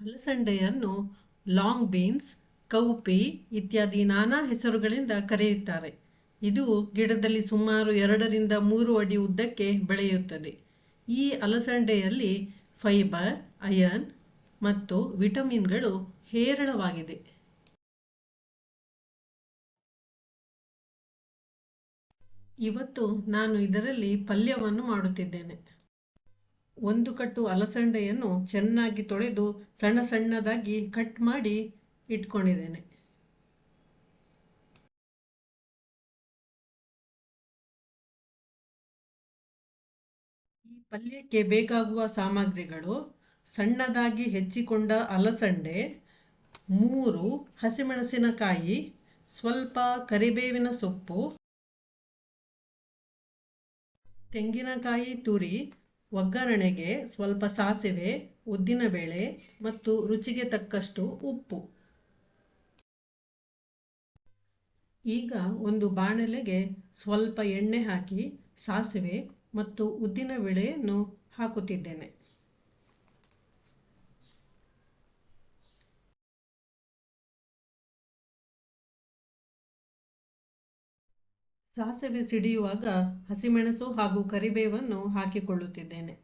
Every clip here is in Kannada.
ಅಲಸಂದೆಯನ್ನು ಲಾಂಗ್ ಬೀನ್ಸ್, ಕೌಪಿ ಇತ್ಯಾದಿ ನಾನಾ ಹೆಸರುಗಳಿಂದ ಕರೆಯುತ್ತಾರೆ. ಇದು ಗಿಡದಲ್ಲಿ ಸುಮಾರು ಎರಡರಿಂದ ಮೂರು ಅಡಿ ಉದ್ದಕ್ಕೆ ಬೆಳೆಯುತ್ತದೆ. ಈ ಅಲಸಂಡೆಯಲ್ಲಿ ಫೈಬರ್ ಅಯರ್ನ್ ಮತ್ತು ವಿಟಮಿನ್ಗಳು ಹೇರಳವಾಗಿದೆ. ಇವತ್ತು ನಾನು ಇದರಲ್ಲಿ ಪಲ್ಯವನ್ನು ಮಾಡುತ್ತಿದ್ದೇನೆ. ಒಂದು ಕಟ್ಟು ಅಲಸಂಡೆಯನ್ನು ಚೆನ್ನಾಗಿ ತೊಳೆದು ಸಣ್ಣ ಸಣ್ಣದಾಗಿ ಕಟ್ ಮಾಡಿ ಇಟ್ಕೊಂಡಿದ್ದೇನೆ. ಈ ಪಲ್ಯಕ್ಕೆ ಬೇಕಾಗುವ ಸಾಮಗ್ರಿಗಳು ಸಣ್ಣದಾಗಿ ಹೆಚ್ಚಿಕೊಂಡ ಅಲಸಂಡೆ, ಮೂರು ಹಸಿಮೆಣಸಿನಕಾಯಿ, ಸ್ವಲ್ಪ ಕರಿಬೇವಿನ ಸೊಪ್ಪು, ತೆಂಗಿನಕಾಯಿ ತುರಿ ಒಗ್ಗರಣೆಗೆ ಸ್ವಲ್ಪ ಸಾಸಿವೆ ಉದ್ದಿನಬೇಳೆ ಮತ್ತು ರುಚಿಗೆ ತಕ್ಕಷ್ಟು ಉಪ್ಪು. ಈಗ ಒಂದು ಬಾಣಲೆಗೆ ಸ್ವಲ್ಪ ಎಣ್ಣೆ ಹಾಕಿ ಸಾಸಿವೆ ಮತ್ತು ಉದ್ದಿನಬೇಳೆಯನ್ನು ಹಾಕುತ್ತಿದ್ದೇನೆ. ಸಾಸಿವೆ ಸಿಡಿಯುವಾಗ ಹಸಿಮೆಣಸು ಹಾಗೂ ಕರಿಬೇವನ್ನು ಹಾಕಿಕೊಳ್ಳುತ್ತಿದ್ದೇನೆ.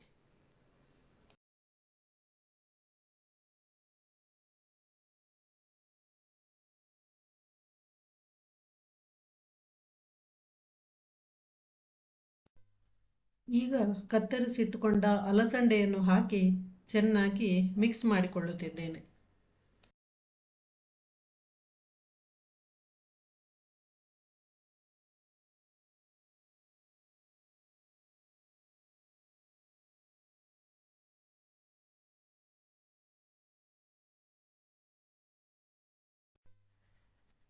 ಈಗ ಕತ್ತರಿಸಿಟ್ಟುಕೊಂಡ ಅಲಸಂಡೆಯನ್ನು ಹಾಕಿ ಚೆನ್ನಾಗಿ ಮಿಕ್ಸ್ ಮಾಡಿಕೊಳ್ಳುತ್ತಿದ್ದೇನೆ.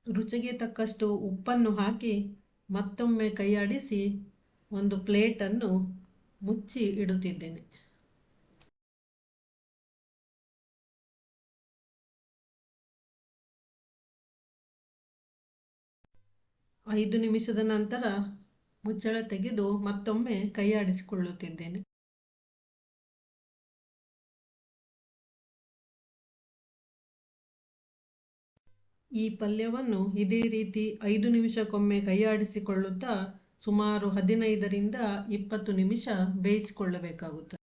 ರುಚಿಗೆ ತಕ್ಕಷ್ಟು ಉಪ್ಪನ್ನು ಹಾಕಿ ಮತ್ತೊಮ್ಮೆ ಕೈಯಾಡಿಸಿ ಒಂದು ಪ್ಲೇಟನ್ನು ಮುಚ್ಚಿ ಇಡುತ್ತಿದ್ದೇನೆ. ಐದು ನಿಮಿಷದ ನಂತರ ಮುಚ್ಚಳ ತೆಗೆದು ಮತ್ತೊಮ್ಮೆ ಕೈಯಾಡಿಸಿಕೊಳ್ಳುತ್ತಿದ್ದೇನೆ. ಈ ಪಲ್ಯವನ್ನು ಇದೇ ರೀತಿ ಐದು ನಿಮಿಷಕ್ಕೊಮ್ಮೆ ಕೈಯಾಡಿಸಿಕೊಳ್ಳುತ್ತಾ ಸುಮಾರು ಹದಿನೈದರಿಂದ ಇಪ್ಪತ್ತು ನಿಮಿಷ ಬೇಯಿಸಿಕೊಳ್ಳಬೇಕಾಗುತ್ತದೆ.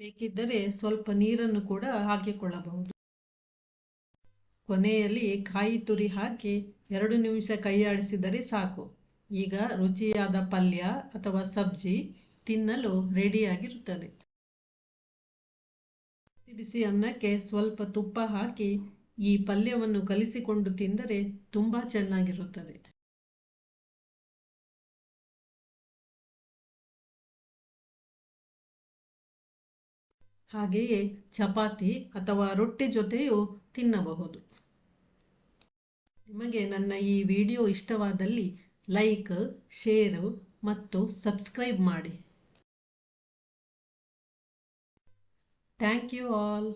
ಬೇಕಿದ್ದರೆ ಸ್ವಲ್ಪ ನೀರನ್ನು ಕೂಡ ಹಾಕಿಕೊಳ್ಳಬಹುದು. ಕೊನೆಯಲ್ಲಿ ಕಾಯಿ ತುರಿ ಹಾಕಿ ಎರಡು ನಿಮಿಷ ಕೈಯಾಡಿಸಿದರೆ ಸಾಕು. ಈಗ ರುಚಿಯಾದ ಪಲ್ಯ ಅಥವಾ ಸಬ್ಜಿ ತಿನ್ನಲು ರೆಡಿಯಾಗಿರುತ್ತದೆ. ಬಿಸಿ ಅನ್ನಕ್ಕೆ ಸ್ವಲ್ಪ ತುಪ್ಪ ಹಾಕಿ ಈ ಪಲ್ಯವನ್ನು ಕಲಿಸಿಕೊಂಡು ತಿಂದರೆ ತುಂಬ ಚೆನ್ನಾಗಿರುತ್ತದೆ. ಹಾಗೆಯೇ ಚಪಾತಿ ಅಥವಾ ರೊಟ್ಟಿ ಜೊತೆಯೂ ತಿನ್ನಬಹುದು. ನಿಮಗೆ ನನ್ನ ಈ ವಿಡಿಯೋ ಇಷ್ಟವಾದಲ್ಲಿ ಲೈಕ್, ಶೇರು ಮತ್ತು ಸಬ್ಸ್ಕ್ರೈಬ್ ಮಾಡಿ. Thank you all.